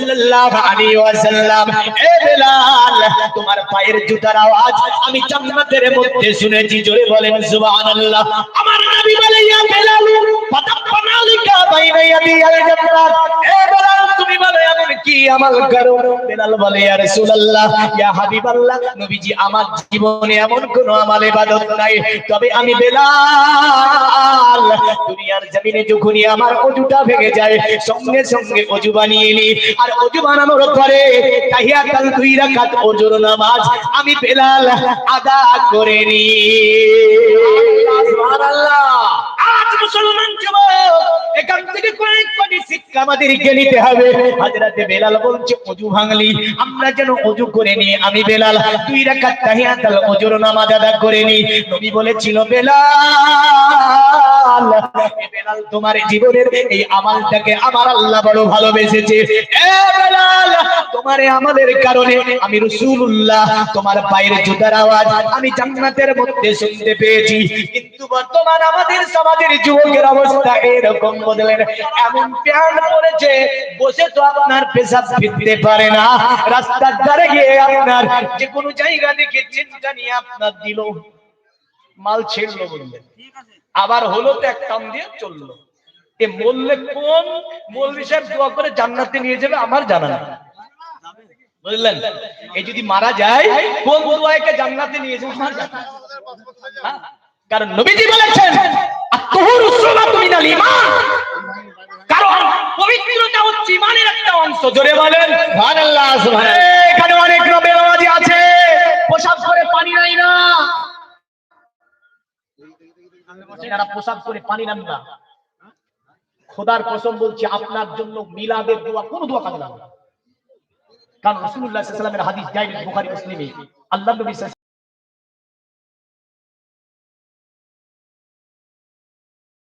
সাল্লাল্লাহু আলাইহি ওয়াসাল্লাম, এ বেলাল, তোমার পায়ের জুতার আওয়াজ আমি জান্নাতের মধ্যে শুনেছি, জোরে বলেন, সুবহানাল্লাহ। আমার নবী বলে, ইয়া বেলাল বাইনা ইয়াদি আল জান্নাত। এ বেলাল, তুমি বলে, এমন কি আমল করো বেলাল বলে, ইয়া রাসূলুল্লাহ, ইয়া হাবিবাল্লাহ, নবীজি, আমার জীবনে এমন কোন আমল ইবাদত নাই। তবে আমি বেলাল দুনিয়ার জমিনে যখনই আমার অজুটা ভেঙে যায় সঙ্গে সঙ্গে অজু বানিয়ে নি। আর অজু বানানোর পরে তাহিয়াতাল দুই রাকাত অজুর নামাজ আমি বেলাল আদা করে নি। সুবহানাল্লাহ। আজ মুসলমান যুবক এখান থেকে কয়েক কোটি শিক্ষা আমাদেরকে নিতে হবে। হাজরাতে বেলাল বলছে অজু ভাঙলি আমরা যেন অজু করে নি আমি বেলাল দুই তাহিয়াতাল অজুর নামাজ আদা করে নি। নবী বলেছিল বেলাল তোমার জীবনের এই আমলটাকে আমার আল্লাহ বড় ভালোবেসেছে। তোমার এই কারণে আমি রাসূলুল্লাহ, তোমার পায়ের জুতার আওয়াজ আমি জান্নাতের মধ্যে শুনতে পেয়েছি। কিন্তু বর্তমান আমাদের সমাজের যুবকের অবস্থা এরকম বদলেন এমন প্যান্ট পড়েছে বসে তো আপনার পেশাব ফিরতে পারে না। রাস্তার ধারে গিয়ে আপনার যে কোনো জায়গা দেখে চিন্তা নিয়ে আপনার দিল। মাল ছেড়লো বললেন আবার হলো তো এক কাম দিয়ে চলল। এ মরলে কোন মৌলভী সাহেব দোয়া করে জান্নাতে নিয়ে যাবে আমার জানা নেই। বুঝলেন? এই যদি মারা যায় কোন দোয়াকে জান্নাতে নিয়ে যাবে আমার জানা হ্যাঁ? কারণ নবীজি বলেছেন মিনাল ঈমান। কারণ পবিত্রতা হচ্ছে একটা অংশ। জোরে বলেন। সুবহানাল্লাহ সুবহানাল্লাহ। এখানে অনেক নবের আওয়াজ আছে। পোশাক করে পানি নাই না। এনারা পোশাক করে পানি নেন না, খোদার কসম বলছি, আপনার জন্য মিলাদের দোয়া, কোনো দোয়া কাজে না। কারণ রসুল্লাহামের হাদিস যাই বুখারি, মুসলিমে। আল্লাহ নবী